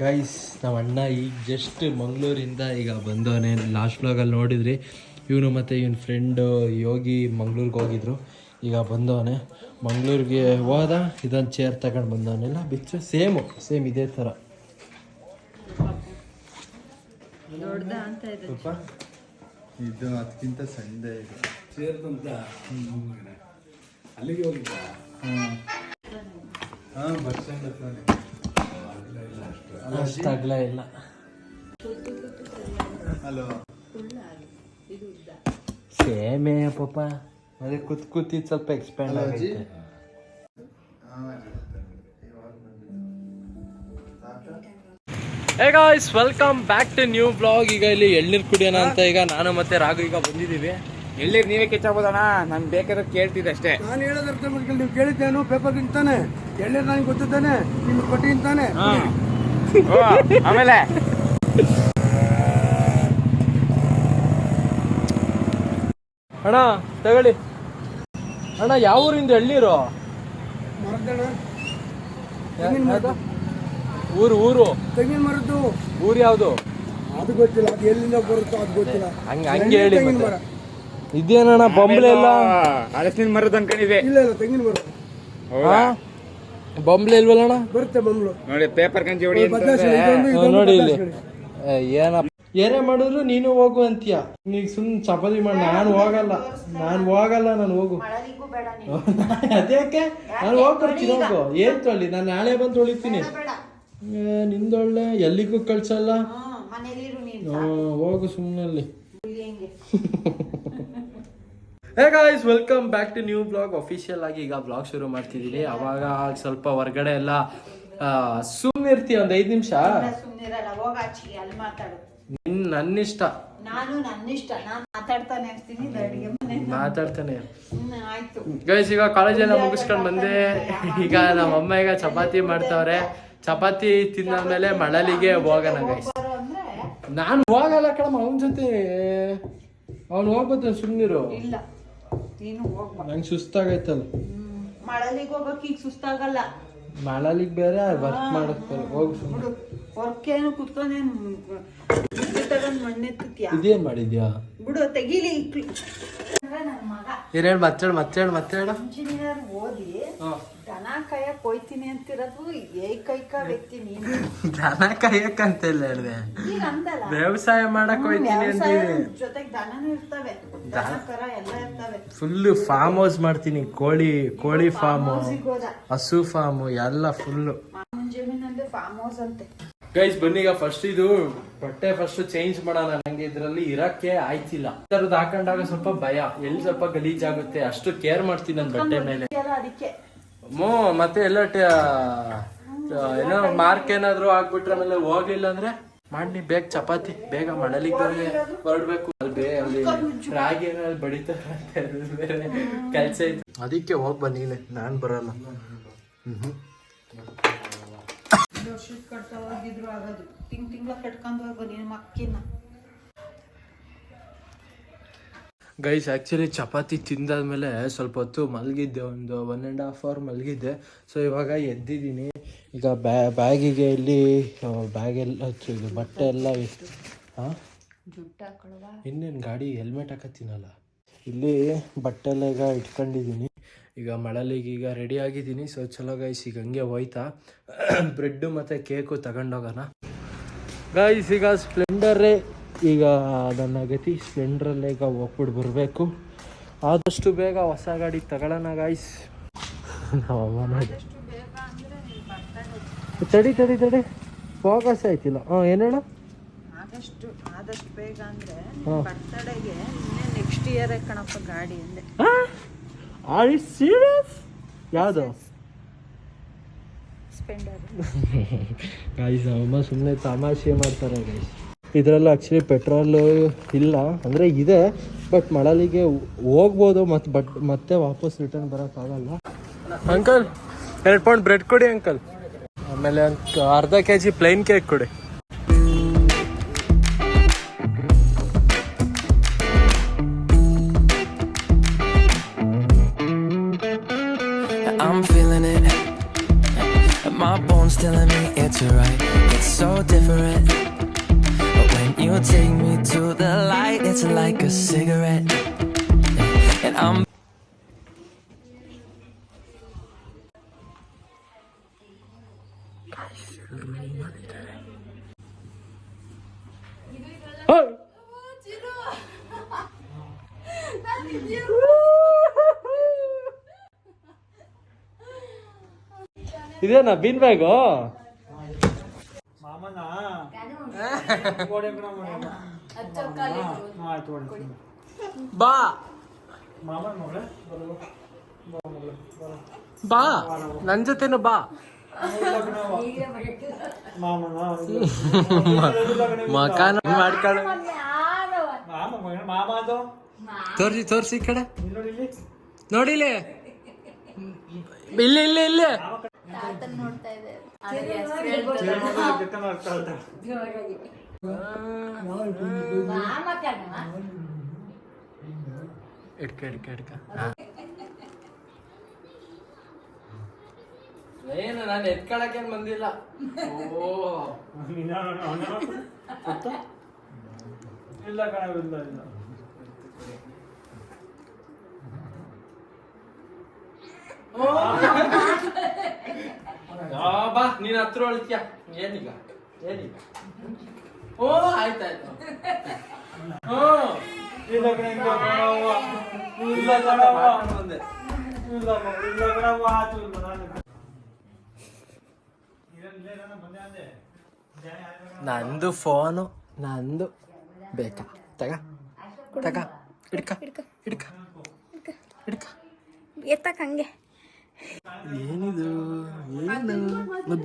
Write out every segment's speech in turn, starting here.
Guys ನಮ್ಮ ಅಣ್ಣ ಈಗ ಜಸ್ಟ್ ಮಂಗಳೂರಿಂದ ಈಗ ಬಂದವನೆ. ಲಾಸ್ಟ್ ಬ್ಲಾಗಲ್ಲಿ ನೋಡಿದ್ರಿ. ಇವನು ಮತ್ತು ಇವನ ಫ್ರೆಂಡು ಯೋಗಿ ಮಂಗ್ಳೂರಿಗೆ ಹೋಗಿದ್ರು. ಈಗ ಬಂದವನೆ. ಮಂಗ್ಳೂರಿಗೆ ಹೋದ ಇದೊಂದು ಚೇರ್ ತಗೊಂಡು ಬಂದವನೆಲ್ಲ ಬಿಚ್ಚು. ಸೇಮು ಸೇಮ್ ಇದೇ ಥರ ಸ್ವಲ್ಪ ಇದು. ಅದಕ್ಕಿಂತ ಸಣ್ಣ ಇದೆ. ಅಲ್ಲಿಗೆ ಹೋಗಿದ್ದ ಹಾ ಬಸ್ ಸ್ಟ್ಯಾಂಡ್ ಹತ್ರನೇ ಅಷ್ಟು ಅಗಲ ಇಲ್ಲ. ಹಲೋ. ಸೇಮೇ ಪಾಪ. ಅದೇ ಕೂತ್ ಕೂತಿದ್ದು ಸ್ವಲ್ಪ ಎಕ್ಸ್ಪ್ಯಾಂಡ್ ಅಜ್ಜಿ? ಆಗೈತೆ. Hey guys welcome back to new blog ಈಗ ಇಲ್ಲಿ ಎಳ್ನೀರು ಕುಡಿಯೋಣ ಅಂತ ಈಗ ನಾನು ಮತ್ತೆ ರಾಘು ಈಗ ಬಂದಿದ್ದೀವಿ. ಎಳ್ನೀರು ನೀವೇ ಕೆಚ್ಚಾಬೋದಣ್ಣ ನಾನು ಬೇಕಾದ್ರೆ ಕೇಳ್ತಿದ್ದೆ ಅಷ್ಟೇ. ನಾನು ಹೇಳೋದು ಅರ್ಥ ಮಾಡ್ಕೊಂಡು ನೀವು ಕೇಳಿದ್ದೇನು ಪೇಪರ್ ತಿಂತಾನೆ. ಎಳ್ನೀರು ನನಗೆ ಗೊತ್ತಿದ್ದಾನೆ ನಿಮ್ಗೆ ತಾನೆ ಓ, ಆಮೇಲೆ? ಅಣ್ಣ ತಗೊಳ್ಳಿ. ಅಣ್ಣ ಯಾವ ಊರಿಂದ ಎಳ್ನೀರು? ಮರದಣ್ಣ ಊರು ಊರು. ತೆಂಗಿನ ಮರದ್ದು ಊರು ಯಾವುದು? ಅದು ಗೊತ್ತಿಲ್ಲ ಅದು ಎಲ್ಲಿಂದ ಬರುತ್ತೋ ಅದು ಗೊತ್ತಿಲ್ಲ. ಹಂಗೆ ಹಂಗೆ ಹೇಳಿ ಮರ. ಇದೇನಣ್ಣ ಬೊಂಬಲೆ ಎಲ್ಲ? ಹಲಸಿನ ಮರದ ಅನ್ಕೊಂಡಿದೆ ಇಲ್ಲ ಇಲ್ಲ ತೆಂಗಿನ ಮರ. ಹೌದಾ? ಬೊಂಬಲೆ ಇಲ್ವಲ್ಲಣ್ಣ? ಬರುತ್ತೆ ಬಂಬ್ಲು ನೋಡಿ ಪೇಪರ್ ಕಂಚಿ ಹೊಡಿ ಬದಲಾಯಿಸಿ ನೋಡಿ ಇಲ್ಲಿ. ಏನಪ್ಪ? ಏನೇ ಮಾಡಿದ್ರು ನೀನು ಹೋಗು ಅಂತೀಯ. ನೀ ಸುಮ್ ಚಪಾತಿ ಮಾಡಿ ನಾನು ಹೋಗಲ್ಲ. ನಾನು ಹೋಗಲ್ಲ ನಾನು ಹೋಗು. ಅದ್ಯಾಕೆ? ನಾನು ಹೋಗ್ಬರ್ತೀನಿ ಹೋಗು. ಏನ್ ತೊಳಿ ನಾನು ನಾಳೆ ಬಂದು ತೊಳಿತೀನಿ ನಿಂದೊಳ್ಳೆ ಎಲ್ಲಿಗೂ ಕಳ್ಸಲ್ಲ. ಹಾ, ಹೋಗು ಸುಮ್ಮನಲ್ಲಿ hey guys welcome back to new blog official ಆಗಿ ಈಗ ಬ್ಲಾಗ್ ಶುರು ಮಾಡ್ತಿದ್ದೀನಿ ಅವಾಗ ಸ್ವಲ್ಪ ಹೊರಗಡೆ ಎಲ್ಲ ಸುಮ್ಮನೆ ಇರ್ತೀವಿ ಒಂದು ಐದು ನಿಮಿಷ? ಸುಮ್ನಿರಲ್ಲ ಹೋಗಾಚಿ ಅಲ್ಲಿ ಮಾತಾಡು. ನಿನ್ ನನ್ನಿಷ್ಟ. ನಾನು ನನ್ನಿಷ್ಟ ನಾನು ಮಾತಾಡ್ತಾನೆ ಇರ್ತೀನಿ ಇದು ಅಡಿಗೆ ಮನೆ ಮಾತಾಡ್ತಾನೆ ಹ್ಮ್ ಆಯ್ತು. ಗೈಸ್ ಈಗ ಕಾಲೇಜೆಲ್ಲ ಮುಗಿಸ್ಕೊಂಡು ಬಂದೆ. ಈಗ ನಮ್ಮ ಅಮ್ಮ ಈಗ ಚಪಾತಿ ಮಾಡ್ತಾವ್ರೆ. ಚಪಾತಿ ತಿಂದಾದ್ಮೇಲೆ ಮಳಲಿಗೆ ಹೋಗೋಣ ಗೈಸ್ ಬರೋ ಅಂದ್ರೆ ನಾನು ಹೋಗಲ್ಲ ಕಣಮ್ಮ ಅವನ ಜೊತೆ. ಅವ್ನು ಹೋಗ್ಬೋದು ಸುಮ್ಮನಿರು ಇಲ್ಲ. ನೀನು ಹೋಗ್ಬಾ ನಂಗೆ ಸುಸ್ತಾಗೈತಲ್ಲ. ಮಳಲಿಗ್ ಮಳಲಿಗೆ ಹೋಗಕ್ ಈಗ ಸುಸ್ತಾಗಲ್ಲ. ಮಳಲಿಗೆ ಬೇರೆ ವರ್ಕ್ ಮಾಡಕ್ ಬೇರೆ ಹೋಗು ಸುಮ್ಮನೆ ಹೊರ್ಕೇನು ಕುತ್ಕೊಂಡೇನು ತಗೊಂಡ್ ಮಣ್ಣೆತ್ತಿದ್ಯಾ ಇದೇನ್ ಮಾಡಿದ್ಯಾ? ಬಿಡು ತೆಗೀಲಿ ಇಕ್ಲಿ ಅಂದ್ರೆ ನನ್ ಮಗ. ಏನೇಳು ಮತ್ತೇಳು ಮತ್ತೇಳು ಮತ್ತೇಳು ಇಂಜಿನಿಯರ್ ಓದಿ ದನ ಕಾಯಕ್ ಹೋಯ್ತೀನಿ ಅಂತಿರೋದು ಏಕೈಕ ವ್ಯಕ್ತಿ ನೀನು. ದನ ಕಾಯಕ್ಕಂತ ಇಲ್ಲ ಹೇಳಿದೆ. ಈಗ ವ್ಯವಸಾಯ ಮಾಡಕ್ ಹೋಯ್ತೀನಿ ಜೊತೆಗೆ ದನನೂ ಇರ್ತವೆ. ದನ ಎಲ್ಲ ಇರ್ತವೆ. ಫುಲ್ ಫಾರ್ಮ್ ಹೌಸ್ ಮಾಡ್ತೀನಿ. ಕೋಳಿ ಕೋಳಿ ಫಾರ್ಮ್ ಹಸು ಫಾರ್ಮ್ ಎಲ್ಲ ಫುಲ್ಲು ಗೈಸ್ ಬನ್ನಿ ಬನ್ನೀಗ ಫಸ್ಟ್ ಇದು ಬಟ್ಟೆ ಫಸ್ಟ್ ಚೇಂಜ್ ಮಾಡೋಣ. ನಂಗೆ ಇದ್ರಲ್ಲಿ ಇರಕ್ಕೆ ಆಯ್ತಿಲ್ಲ. ತರದ್ ಹಾಕೊಂಡಾಗ ಸ್ವಲ್ಪ ಭಯ. ಎಲ್ಲಿ ಸ್ವಲ್ಪ ಗಲೀಜಾಗುತ್ತೆ? ಅಷ್ಟು ಕೇರ್ ಮಾಡ್ತೀನಿ ನನ್ನ ಬಟ್ಟೆ ಮೇಲೆ. ಮೋ ಮತ್ತೆ ಎಲ್ಲ ಏನೋ ಮಾರ್ಕ್ ಏನಾದ್ರು ಆಗ್ಬಿಟ್ರೆ ಆಮೇಲೆ ಹೋಗ್ಲಿಲ್ಲ ಅಂದ್ರೆ? ಮಾಡಿ ಬೇಗ ಚಪಾತಿ ಬೇಗ ಮಾಡಲಿಕ್ಕೆ ಬೇರೆ ಹೊರಡ್ಬೇಕು. ಅಲ್ಲಿ ಬೇ ಅಲ್ಲಿ ರಾಗಿ ಏನಾದ್ರು ಬಡಿತಾರೆ ಅಂತ ಬೇರೆ ಕೆಲ್ಸ ಐತೆ ಅದಕ್ಕೆ ಹೋಗಿ ಬನ್ನಿ ನಾನ್ ಬರಲ್ಲ. ಹ್ಮ್ ಹ್ಮ್. ಕಟ್ತಾ ಹೋಗಿದ್ರು ಆಗೋದು ತಿಂಗ್ ತಿಂಗಳ ಕಟ್ಕೊಂಡು ಬನ್ನಿ ನಿನ್ನ ಮಕ್ಕಿನ. ಗೈಸ್ ಆ್ಯಕ್ಚುಲಿ ಚಪಾತಿ ತಿಂದಾದ್ಮೇಲೆ ಸ್ವಲ್ಪ ಹೊತ್ತು ಮಲಗಿದ್ದೆ ಒಂದು ಒನ್ ಆ್ಯಂಡ್ ಹಾಫ್ ಅವರ್ ಮಲಗಿದ್ದೆ. ಸೊ ಇವಾಗ ಎದ್ದಿದ್ದೀನಿ. ಈಗ ಬ್ಯಾ ಬ್ಯಾಗಿಗೆ ಇಲ್ಲಿ ಬ್ಯಾಗೆಲ್ಲ ಇದು ಬಟ್ಟೆ ಎಲ್ಲ ಹಾಂ ಇನ್ನೇನು ಗಾಡಿ ಹೆಲ್ಮೆಟ್ ಹಾಕತ್ತೀನಲ್ಲ. ಇಲ್ಲಿ ಬಟ್ಟೆ ಎಲ್ಲ ಈಗ ಇಟ್ಕೊಂಡಿದ್ದೀನಿ. ಈಗ ಮಳಲಿಗೆ ಈಗ ರೆಡಿ ಆಗಿದ್ದೀನಿ. ಸೊ ಚಲೋ ಗೈಸ್ ಈಗ ಹಂಗೆ ಹೋಯ್ತಾ. ಬ್ರೆಡ್ಡು ಮತ್ತು ಕೇಕು ತಗೊಂಡೋಗೋಣ. ಗೈಸ್ ಈಗ ಸ್ಪ್ಲೆಂಡರೇ ಈಗ ಅದನ್ನು ಗತಿ ಸ್ಪ್ಲೆಂಡ್ರಲ್ಲೇ ಈಗ ಹೋಗ್ಬಿಟ್ಟು ಬರಬೇಕು. ಆದಷ್ಟು ಬೇಗ ಹೊಸ ಗಾಡಿ ತಗೊಳ್ಳೋಣ ಗಾಯ್ಸ್ ತಡಿ ತಡಿ ತಡಿ. ಫೋಕಸ್ ಆಯ್ತಿಲ್ಲ. ಹಾಂ ಏನೇಳ? ಆದಷ್ಟು ಆದಷ್ಟು ಬೇಗ ಅಂದ್ರೆ. ಬರ್ತಡೆಗೆ ಇನ್ನೇ ನೆಕ್ಸ್ಟ್ ಇಯರೇ ಕಣಪ್ಪ ಗಾಡಿ ಅಂದೆ ಆರ್ ಇಟ್ ಸೀರಿಯಸ್ ಯಾವುದು? ಗಾಯ್ಸ್ ಅಮ್ಮ ಸುಮ್ಮನೆ ತಮಾಷೆ ಮಾಡ್ತಾರೆ ಗೈಸ್ ಇದರಲ್ಲಿ ಆ್ಯಕ್ಚುಲಿ ಪೆಟ್ರೋಲು ಇಲ್ಲ ಅಂದರೆ ಇದೆ ಬಟ್ ಮಳಲಿಗೆ ಹೋಗ್ಬೋದು ಮತ್ತು ಬಟ್ ಮತ್ತೆ ವಾಪಸ್ ರಿಟರ್ನ್ ಬರೋಕ್ಕಾಗಲ್ಲ ಅಂಕಲ್ ಎರಡು ಪೌಂಡ್ ಬ್ರೆಡ್ ಕೊಡಿ ಅಂಕಲ್ ಆಮೇಲೆ ಅರ್ಧ ಕೆ ಜಿ ಪ್ಲೈನ್ ಕೇಕ್ ಕೊಡಿ I'm feeling it. My bones telling me it's alright. It's so different. But when you take me to the light, it's like a cigarette. And I'm ಇದೇನಾ bean bag ಬಾ ಬಾ ನನ್ ಜೊತೆನು ಬಾ ಮಕಾನ ಮಾಡ್ಕೊಳ್ಳ ತೋರ್ಸಿ ತೋರ್ಸಿ ಈ ಕಡೆ ನೋಡಿಲಿ ಇಲ್ಲಿ ಇಲ್ಲಿ ಇಲ್ಲಿ ಇಡ್ಕ ಇಡ್ಕ ಇಡ್ಕ. ಏನು ನಾನು ಎತ್ಕೊಳಕೇನ್ ಬಂದಿಲ್ಲ. ಓ ಇಲ್ಲ ಕಣವಿಲ್ಲ ಇಲ್ಲ ಆ, ಬಾ ನೀನ್ ಹತ್ರ ಹೊಳಿತ್ಯ ಏನೀಗ ಏನೀಗ ಓ ಆಯ್ತಾಯ್ತು ಹ್ಮ್ ಇಲ್ಲ ಕಣ ಇಲ್ಲ ಕಣವ್ವ. ಇಲ್ಲ ಕಣವ್ವ. ಬಂದೆ ಇಲ್ಲ ಮ- ಇಲ್ಲ ಕಣವ್ವ, ಆತು ಇಲ್ಲ ನಾನು. ಇರಲ್ಲೇ ನಾನು ಬಂದೆ ಅಂದೆ. ಜಾನೆ ಆಯ್ತು ಕಣ. ನಂದು ಫೋನು ನಂದು ಬೇಕಾ ತಗ ತಗ ಹಿಡ್ಕ ಹಿಡ್ಕ ಹಿಡ್ಕ ಎತ್ತಕ್ ಹಂಗೆ ಏನಿದು? ಏನು?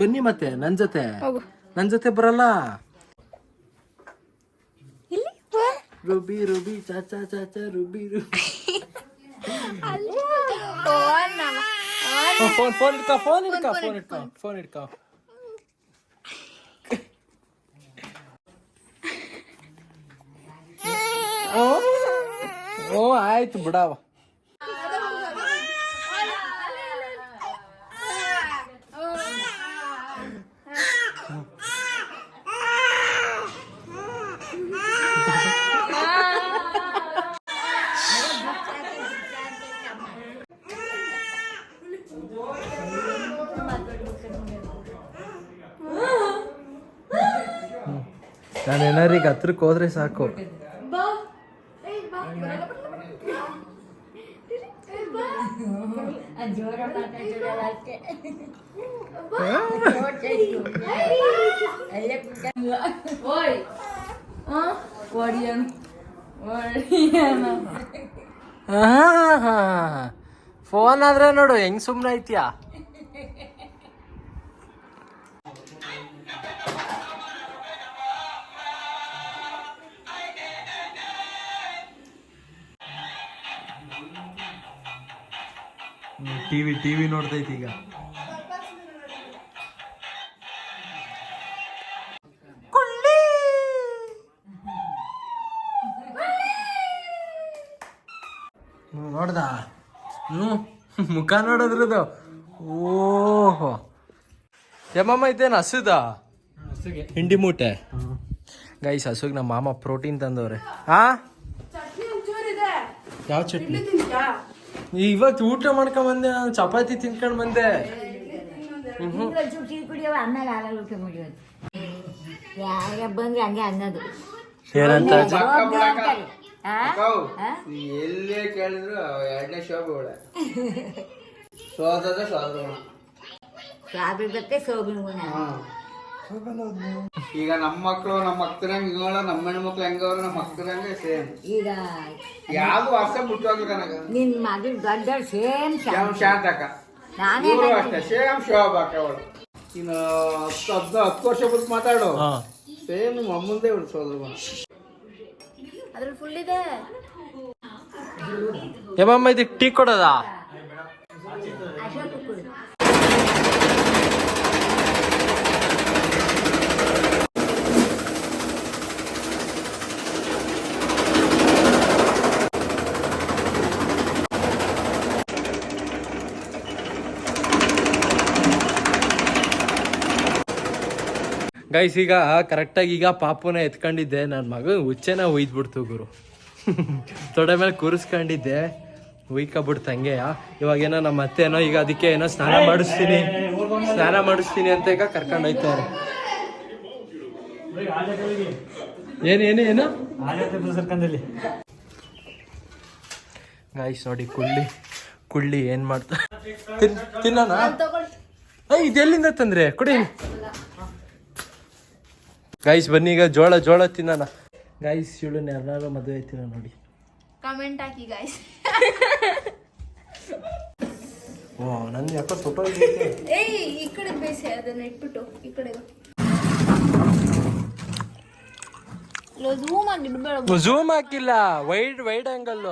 ಬನ್ನಿ ಮತ್ತೆ ನನ್ ಜೊತೆ. ನನ್ ಜೊತೆ ಬರಲ್ಲ? ರುಬಿ ರುಬಿ ಚಾಚಾ ಚಾಚಾ ರುಬಿ ರುಬಿ. ಫೋನ್ ಫೋನ್ ಫೋನ್ ಇಡ್ಕ ಫೋನ್ ಇಟ್ಕ ಫೋನ್ ಇಟ್ಕ. ಓ ಆಯ್ತು ಬಿಡವ. ನಾನು ಏನಾರು ಈಗ ಹತ್ರಕ್ಕೆ ಹೋದ್ರೆ ಸಾಕು ಫೋನ್ ಆದ್ರೆ ನೋಡು ಹೆಂಗ್ ಸುಮ್ನೆ ಐತ್ಯಾ ಟಿವಿ ಟಿವಿ ನೋಡ್ತೈತಿ ಈಗ. ನೋಡ್ದ? ಹ್ಞೂ ಮುಖ ನೋಡೋದ್ರದ್ದು ಓಹೋ. ಯಮ್ಮಮ್ಮ ಇದೇನು ಹಸುದ? ಹಿಂಡಿ ಮೂಟೆ. ಗೈಸ್ ಹಸುಗ್ ನಮ್ಮ ಮಾಮ ಪ್ರೋಟೀನ್ ತಂದವ್ರೆ. ಹಾ ಯಾವ ಚಟ್ನಿ? ಇವತ್ತು ಊಟ ಮಾಡ್ಕೊಂಡ್ ಬಂದೆ ನಾನು ಚಪಾತಿ ತಿನ್ಕೊಂಡ್ ಬಂದೆ. ಬಂದ್ರೆ ಹಂಗೆ ಅನ್ನೋದು. ಏನಂತ? ಎಲ್ಲೇ ಕೇಳಿದ್ರು ಎರಡನೇ ಶೋಭೆ ಸೋದದ ಸೋದರ ಸ್ವಾಮಿ ಬತ್ತೆ ಸೋಗಿನ ಗುಣ. ಈಗ ನಮ್ಮ ಮಕ್ಕಳು ನಮ್ಮ ಅಕ್ಕರಂಗ ನೋಡ ನಮ್ಮ ಹೆಣ್ಮಕ್ಳು ಹೆಂಗವ್ರ ನಮ್ಮ ಅಕ್ಕರಂಗೆ ಸೇಮ್. ಈಗ ಯಾವ್ದು ವರ್ಷ ಮುಟ್ಟೋಗಿಲ್ಲ ಕನಕ ನಿನ್ ಮಗಳ ಗಡ್ಡ ಸೇಮ್ ಸೇಮ್ ಶಾಂತಕ. ನಾನೇ ಅಷ್ಟೇ ಸೇಮ್ ಶೋಭಾಕ ಅವಳು. ಇನ್ನು ಹತ್ತು ಹದ್ದು ಹತ್ತು ವರ್ಷ ಬಿಟ್ಟು ಮಾತಾಡು. ಸೇಮ್ ನಿಮ್ಮ ಅಮ್ಮಂದೇ ಬಿಡು ಸೋದರ ಅದ್ರಲ್ಲಿ ಫುಲ್ ಇದೆ. ಯಮ್ಮಮ್ಮ ಇದಕ್ಕೆ ಟೀ ಕೊಡೋದಾ ಅಶೋಕ ಕುಡಿ ಗೈಸ್ ಈಗ ಕರೆಕ್ಟಾಗಿ ಈಗ ಪಾಪುನ ಎತ್ಕೊಂಡಿದ್ದೆ. ನನ್ನ ಮಗ ಹುಚ್ಚೆನ ಹುಯ್ದ್ಬಿಡ್ತು ಗುರು. ತೊಡೆ ಮೇಲೆ ಕೂರಿಸ್ಕೊಂಡಿದ್ದೆ. ಹುಯ್ಕೊಬಿಡ್ತು ಹಂಗೆಯ ಇವಾಗ ಏನೋ ನಮ್ಮ ಅತ್ತೆ ಏನೋ ಈಗ ಅದಕ್ಕೆ ಏನೋ ಸ್ನಾನ ಮಾಡಿಸ್ತೀನಿ. ಸ್ನಾನ ಮಾಡಿಸ್ತೀನಿ ಅಂತ ಈಗ ಕರ್ಕೊಂಡು ಹೋಯ್ತಾರೆ. ಏನು ಏನು ಏನು? ಗಾಯ್ಸ್ ನೋಡಿ ಕುಳ್ಳಿ ಕುಳ್ಳಿ ಏನ್ ಮಾಡ್ತಾ ತಿನ್ ತಿನ್ನೋಣ? ಇದೆಲ್ಲಿಂದ ತಂದ್ರೆ? ಕೊಡಿ. ಗಾಯ್ಸ್ ಬನ್ನಿ ಈಗ ಜೋಳ ಜೋಳ ತಿನ್ನೋಣ. ಗೈಸ್ ಇವಳನ್ನ ಯಾರು ಮದುವೆ ಆಯ್ತಿನ ನೋಡಿ. ಕಮೆಂಟ್ ಹಾಕಿ ಗೈಸ್ ಓ ಯಾಕೋ ಫೋಟೋ ಏಯ್ ಈ ಕಡೆ ಬೇಸಿ ಅದನ್ನ ಇಟ್ಬಿಟ್ಟು ಈ ಕಡೆ ಝೂಮ್ ಆಗಿ ಇಡ್ಬೇಡ ಝೂಮ್ ಹಾಕಿಲ್ಲ ವೈಡ್ ವೈಡ್ ಆಂಗಲ್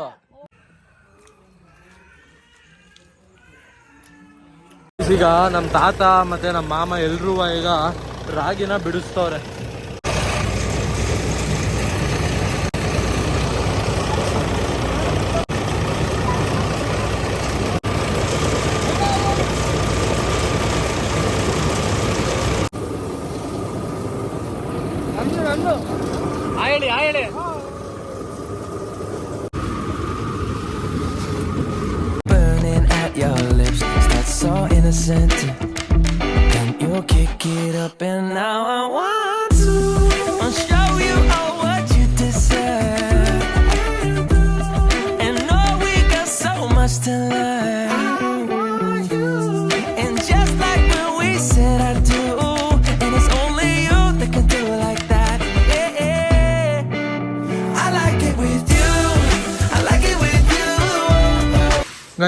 ಈಗ ನಮ್ಮ ತಾತ ಮತ್ತೆ ನಮ್ಮ ಮಾಮ ಎಲ್ಲರೂ ಈಗ ರಾಗಿನ ಬಿಡಿಸ್ತವ್ರೆ.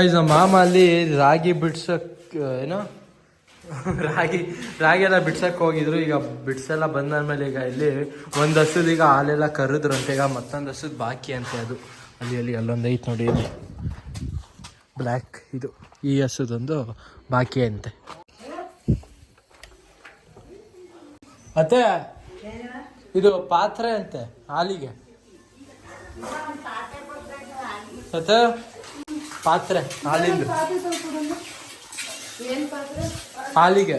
ಗೈಸ್ ನಮ್ಮ ಮಾಮ ಅಲ್ಲಿ ರಾಗಿ ಬಿಡ್ಸಕ್, ಏನೋ? ರಾಗಿ ರಾಗಿ ಎಲ್ಲ ಬಿಡ್ಸಕ್ ಹೋಗಿದ್ರು. ಈಗ ಬಿಡ್ಸೆಲ್ಲ ಬಂದಾದ್ಮೇಲೆ ಈಗ ಇಲ್ಲಿ ಒಂದ್ ಹಸುದ್ ಈಗ ಹಾಲೆಲ್ಲ ಕರೆದ್ರಂತೆ ಈಗ ಮತ್ತೊಂದು ಹಸುದ್ ಬಾಕಿ ಅಂತೆ ಅದು. ಅಲ್ಲಿ ಅಲ್ಲಿ, ಅಲ್ಲೊಂದು ಐತ್ ನೋಡಿ ಇಲ್ಲಿ. ಬ್ಲ್ಯಾಕ್ ಇದು. ಈ ಹಸುದೊಂದು ಬಾಕಿ ಅಂತೆ. ಮತ್ತೆ ಇದು ಪಾತ್ರೆ ಅಂತೆ, ಹಾಲಿಗೆ. ಮತ್ತೆ? ಪಾತ್ರೆ ಹಾಲಿಂದು. ಹಾಲಿಗೆ.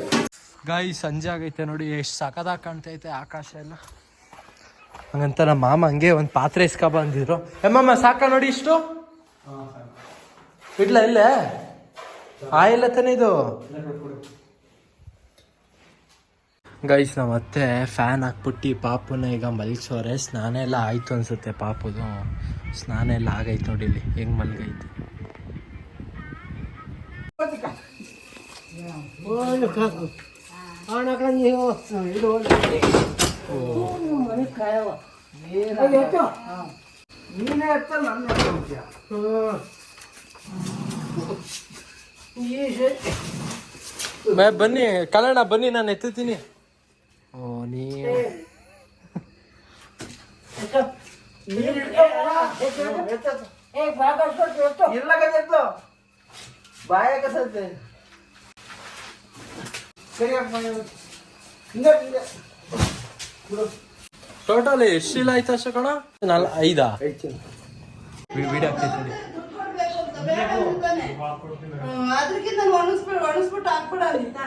ಗಾಯಿ ಸಂಜೆ ಆಗೈತೆ ನೋಡಿ ಎಷ್ಟು ಸಖದಾಗ ಕಾಣ್ತೈತೆ ಆಕಾಶ ಎಲ್ಲ. ಹಂಗಂತ ನಮ್ಮ ಮಾಮ ಹಂಗೆ ಒಂದು ಪಾತ್ರೆ ಇಸ್ಕೊ ಬಂದಿದ್ರು. ಎಮ್ಮಮ್ಮ ಸಾಕ ನೋಡಿ ಇಷ್ಟು. ಇಡ್ಲ ಇಲ್ಲೇ? ಆಯಿಲ್ಲ ತಾನೇ ಇದು? ಗೈಸ್ ನಮ್ಮ ಮತ್ತೆ ಫ್ಯಾನ್ ಹಾಕ್ಬಿಟ್ಟು ಪಾಪುನ ಈಗ ಮಲಗಿಸೋರೆ. ಸ್ನಾನ ಎಲ್ಲ ಆಯಿತು ಅನ್ಸುತ್ತೆ ಪಾಪುದು. ಸ್ನಾನ ಎಲ್ಲ ಆಗೈತೆ ನೋಡಿ ಇಲ್ಲಿ. ಹೆಂಗ್ ಮಲ್ಗೈತೆ? ಮೇ ಬನ್ನಿ ಕಲ್ಯಾಣ ಬನ್ನಿ ನಾನು ಎತ್ತುತ್ತೀನಿ ಓ ನೀ ಟೋಟಲ್ ಎಷ್ಟಿಲ್ಲ ಆಯ್ತು ಅಷ್ಟೇ ಕಣ ನಾಲ್ ಐದಾ ವಿಡಿಯೋ ಆಗ್ತೈತೆ ಅದಕ್ಕಿಂತ ಒಣಗಿಸ್ಬಿಟ್ಟು ಒಣಗಿಸ್ಬಿಟ್ಟು ಹಾಕ್ಬಿಡ ಅಂತ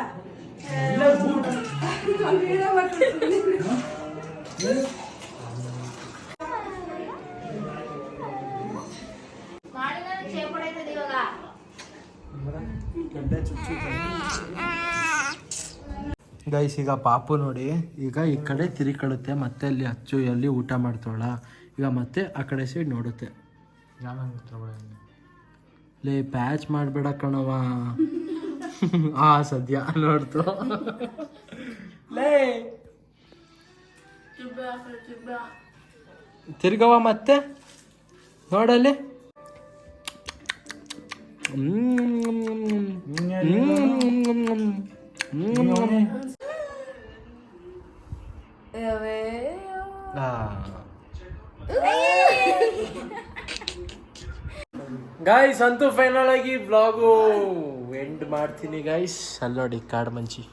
ಗೈಸ್ ಈಗ ಪಾಪು ನೋಡಿ ಈಗ ಈ ಕಡೆ ತಿರುಕಳುತ್ತೆ ಮತ್ತೆ ಅಲ್ಲಿ ಅಚ್ಚು ಎಲ್ಲಿ ಊಟ ಮಾಡ್ತಾಳ ಈಗ ಮತ್ತೆ ಆ ಕಡೆ ಸೈಡ್ ನೋಡುತ್ತೆ. ಲೇ ಪ್ಯಾಚ್ ಮಾಡಬೇಡ ಕಣವ ಆ ಸದ್ಯ ನೋಡ್ತು. ಲೇ. ತಿರ್ಗವ ಮತ್ತೆ? ನೋಡಲ್ಲಿ? ಗಾಯ್ಸ್ ಅಂತೂ ಫೈನಲ್ ಆಗಿ ಬ್ಲಾಗು ಎಂಡ್ ಮಾಡ್ತೀನಿ ಗಾಯ್ಸ್ ಅಲ್ಲಿ ನೋಡಿ ಕಾಡು ಮಂಚಿ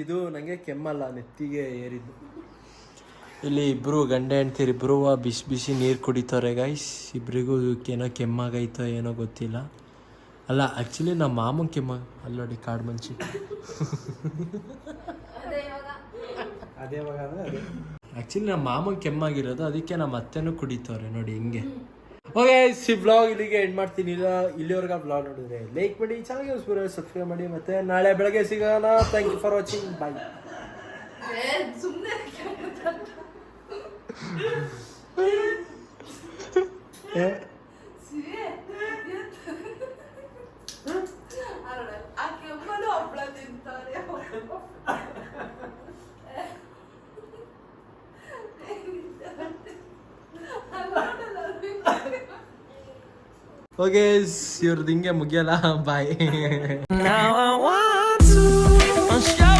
ಇದು ನನಗೆ ಕೆಮ್ಮಲ್ಲ ನೆತ್ತಿಗೆ ಏರಿದ್ದು. ಇಲ್ಲಿ ಇಬ್ರು ಗಂಡ ಹೆಂಡ್ತಿರು ಇಬ್ರು ಬಿಸಿ ಬಿಸಿ ನೀರು ಕುಡಿತಾರೆ ಗೈಸ್ ಇಬ್ಬರಿಗೂ ಏನೋ ಕೆಮ್ಮಾಗೈತೋ ಏನೋ ಗೊತ್ತಿಲ್ಲ. ಅಲ್ಲ ಆ್ಯಕ್ಚುಲಿ ನಮ್ಮ ಮಾಮನ್ ಕೆಮ್ಮ ಅಲ್ಲ ನೋಡಿ ಕಾಡು ಅಂದ್ರೆ ಅದೇ. ಆ್ಯಕ್ಚುಲಿ ನಮ್ಮ ಮಾಮನ್ ಕೆಮ್ಮಾಗಿರೋದು ಅದಕ್ಕೆ ನಮ್ಮ ಅತ್ತೆನೂ ಕುಡಿತವ್ರೆ ನೋಡಿ ಹಿಂಗೆ. ಓಕೆ ಸಿ ಬ್ಲಾಗ್ ಇಲ್ಲಿಗೆ ಎಂಡ್ ಮಾಡ್ತೀನಿ. ಇಲ್ಲ ಇಲ್ಲಿವರೆಗೆ ಬ್ಲಾಗ್ ನೋಡಿದ್ರೆ ಲೈಕ್ ಮಾಡಿ ಚೆನ್ನಾಗಿ ಸಬ್ಸ್ಕ್ರೈಬ್ ಮಾಡಿ ಮತ್ತೆ ನಾಳೆ ಬೆಳಗ್ಗೆ ಸಿಗೋಣ. Thank you for watching bye ಸುಮ್ಮನೆ ಓಕೆ ಇವ್ರದ್ದು ಹಿಂಗೆ ಮುಗಿಯಲ್ಲ ಬಾಯ್ Now I want to show